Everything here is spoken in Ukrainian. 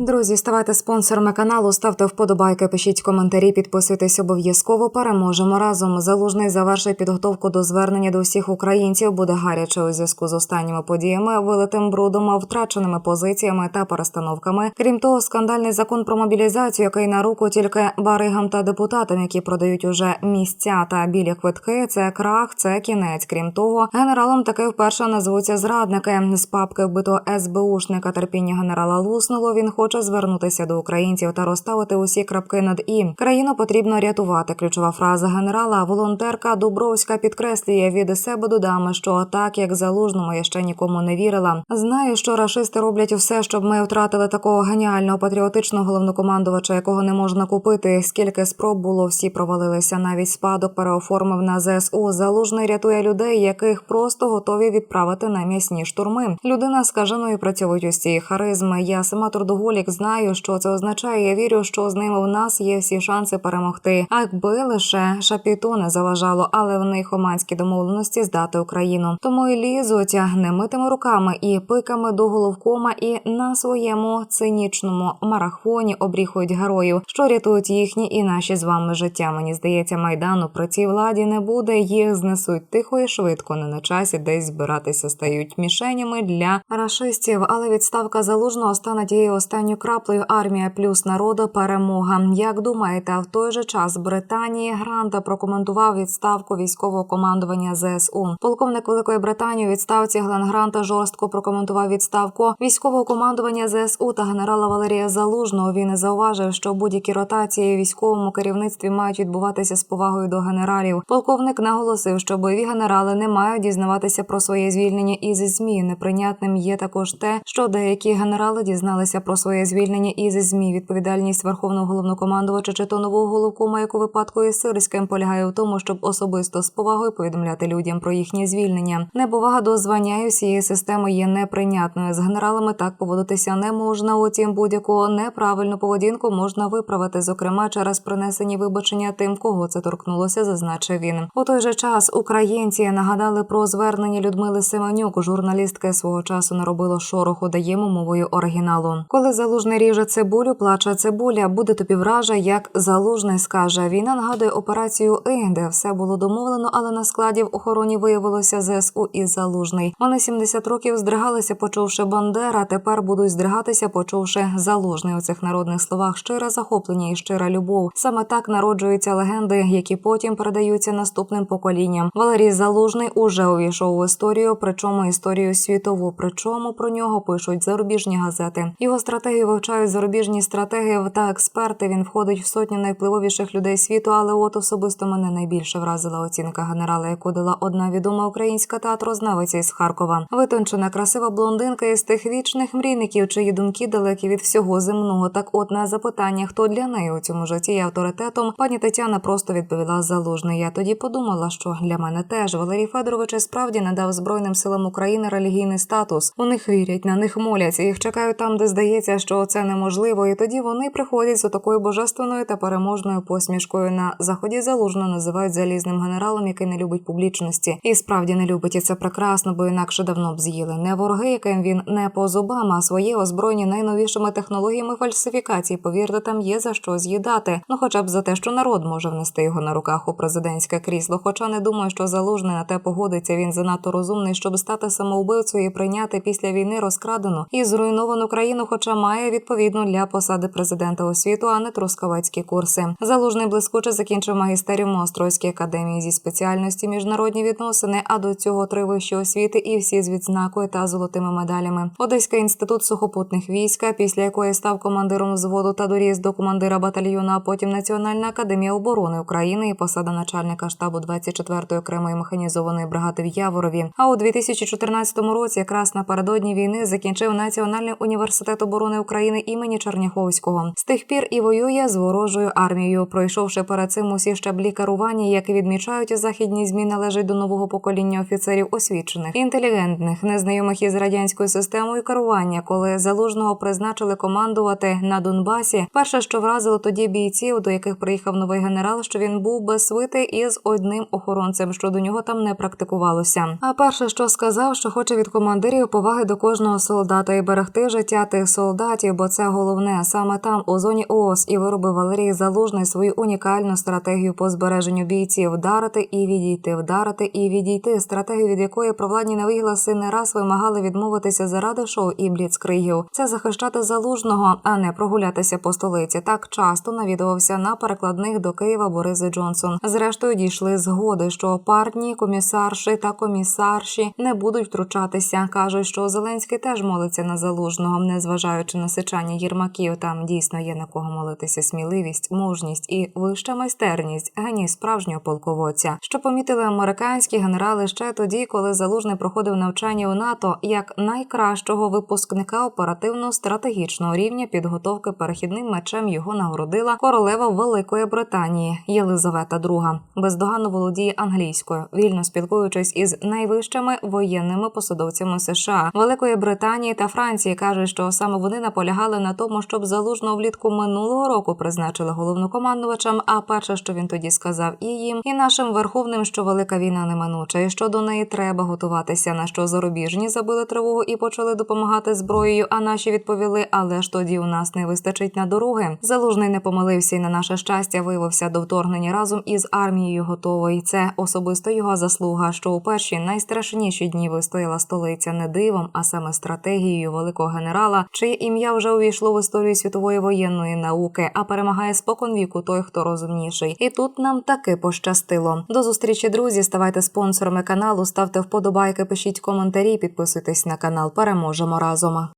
Друзі, ставайте спонсорами каналу, ставте вподобайки, пишіть коментарі, підписуйтесь обов'язково. Переможемо разом. Залужний завершить підготовку до звернення до всіх українців. Буде гаряче у зв'язку з останніми подіями, вилитим брудом, втраченими позиціями та перестановками. Крім того, скандальний закон про мобілізацію, який на руку тільки баригам та депутатам, які продають уже місця та білі квитки. Це крах, це кінець. Крім того, генералом таки вперше назвуться зрадники з папки вбитого СБУшника терпіння генерала луснуло. Він хоче звернутися до українців та розставити усі крапки над і. Країну потрібно рятувати. Ключова фраза генерала. Волонтерка Дубровська підкреслює від себе додам, що так як залужному я ще нікому не вірила. Знаю, що рашисти роблять все, щоб ми втратили такого геніального патріотичного головнокомандувача, якого не можна купити. Скільки спроб було, всі провалилися. Навіть спадок переоформив на ЗСУ. Залужний рятує людей, яких просто готові відправити на м'ясні штурми. Людина скаженою працьовитості, харизми. Я сама трудоголік знаю, що це означає. Я вірю, що з ними в нас є всі шанси перемогти. Якби лише шапіто не заважало, але в них оманські домовленості здати Україну. Тому і лізуть немитими руками і пиками до головкома, і на своєму цинічному марафоні обріхують героїв, що рятують їхні і наші з вами життя. Мені здається, майдану при цій владі не буде. Їх знесуть тихо і швидко, не на часі десь збиратися стають мішенями для рашистів. Але відставка залужного стане тією останньою краплею армія плюс народу перемога. Як думаєте, в той же час Британії Гранта прокоментував відставку військового командування ЗСУ. Полковник Великої Британії у відставці Глен Гранта жорстко прокоментував відставку військового командування ЗСУ та генерала Валерія Залужного. Він зауважив, що будь-які ротації у військовому керівництві мають відбуватися з повагою до генералів. Полковник наголосив, що бойові генерали не мають дізнаватися про своє звільнення із змі. Неприйнятним є також те, що деякі генерали дізналися про своє звільнення із змі. Відповідальність верховного головнокомандувача чи то нового головкома, як у випадку із Сирським, полягає в тому, щоб особисто з повагою повідомляти людям про їхнє звільнення. Неповага до звання і всієї системи є неприйнятною. З генералами так поводитися не можна. Утім, будь-яку неправильну поведінку можна виправити, зокрема через принесені вибачення тим, кого це торкнулося, зазначив він. У той же час українці нагадали про звернення Людмили Семенюк. Журналістки свого часу наробило шороху, даємо мовою оригіналу. Коли залужний ріже цибулю, плаче цибуля. Буде тобі вража, як залужний скаже. Війна нагадує операцію «И», де все було домовлено, але на складі в охороні виявилося ЗСУ і залужний. Вони 70 років здригалися, почувши Бандера. Тепер будуть здригатися, почувши залужний. У цих народних словах щире захоплення і щира любов. Саме так народжуються легенди, які потім передаються наступним поколінням. Валерій Залужний уже увійшов в історію, причому історію світову. Причому про нього пишуть зарубіжні газети. Його стратегію вивчають зарубіжні стратеги та експерти. Він входить в сотню найвпливовіших людей світу. Але от особисто мене найбільше вразила оцінка генерала, яку дала одна відома українська театрознавиця із Харкова. Витончена, красива блондинка із тих вічних мрійників, чиї думки далекі від всього земного. Так, от на запитання, хто для неї у цьому житті є авторитетом, пані Тетяна просто відповіла залужний. Я тоді подумала, що для мене теж Валерій Федорович справді надав збройним силам України релігійний статус. У них вірять, на них моляться, їх чекають там, де здається, що це неможливо. І тоді вони приходять з такою божественною та переможною посмішкою. На заході залужно називають залізним генералом, який не любить публічності, і справді не любить і це прекрасно, бо інакше давно б з'їли. Не вороги, яким він не по зубам, а свої озброєні найновішими технологіями фальсифікації. Повірте, там є за що з'їдати. Ну, хоча б за те, що народ може внести його на руках у президентське крісло. Хоча не думаю, що залужний на те погодиться. Він занадто розумний, щоб стати самоубивцею і прийняти після війни розкрадену і зруйновану країну, хоча має відповідно для посади президента освіту, а не трускавецькі курси. Залужний блискуче закінчив магістеріум Острозькій академії зі спеціальності міжнародні відносини. А до цього три вищі освіти і всі з відзнакою та золотими медалями. Одеський інститут сухопутних військ, після якої став командиром взводу та доріс до командира батальйону. А потім Національна академія оборони України і посада начальника штабу 24-ї окремої механізованої бригади в Яворові. А у 2014 році, якраз напередодні війни, закінчив Національний університет оборони України імені Черняховського. З тих пір і воює з ворожою армією, пройшовши перед цим усі щаблі керування, як відмічають західні змі, належать до нового покоління офіцерів освічених, інтелігентних, незнайомих із радянською системою керування, коли залужного призначили командувати на Донбасі. Перше, що вразило тоді бійців, до яких приїхав новий генерал, що він був без свити із одним охоронцем, що до нього там не практикувалося. А перше, що сказав, що хоче від командирів поваги до кожного солдата і берегти життя тих солдат. Штатів, бо це головне саме там, у зоні ООС, і виробив Валерій Залужний свою унікальну стратегію по збереженню бійців вдарити і відійти, вдарити і відійти. Стратегію, від якої провладні невигласи не раз вимагали відмовитися заради шоу і бліцкригів. Це захищати залужного, а не прогулятися по столиці. Так часто навідувався на перекладних до Києва Бориси Джонсон. Зрештою дійшли згоди, що партні комісарші та комісарші не будуть втручатися. кажуть, що Зеленський теж молиться на залужного, незважаючи на сичання єрмаків. Там дійсно є на кого молитися. Сміливість, мужність і вища майстерність, геній справжнього полководця, що помітили американські генерали ще тоді, коли залужний проходив навчання у НАТО як найкращого випускника оперативно-стратегічного рівня підготовки перехідним мечем його нагородила королева Великої Британії Єлизавета II. Бездоганно володіє англійською, вільно спілкуючись із найвищими воєнними посадовцями США, Великої Британії та Франції, каже, що саме вони наполягали на тому, щоб залужно влітку минулого року призначили головнокомандувачем. А перше, що він тоді сказав, і їм, і нашим верховним, що велика війна неминуча, і що до неї треба готуватися. На що зарубіжні забили тривогу і почали допомагати зброєю. А наші відповіли: але ж тоді у нас не вистачить на дороги. Залужний не помилився і на наше щастя виявився до вторгнення разом із армією готовий. Це особисто його заслуга, що у перші найстрашніші дні вистояла столиця не дивом, а саме стратегією великого генерала, чиє ім'я вже увійшло в історію світової воєнної науки, а перемагає споконвіку той, хто розумніший. І тут нам таки пощастило. До зустрічі, друзі. Ставайте спонсорами каналу, ставте вподобайки, пишіть коментарі, підписуйтесь на канал. Переможемо разом.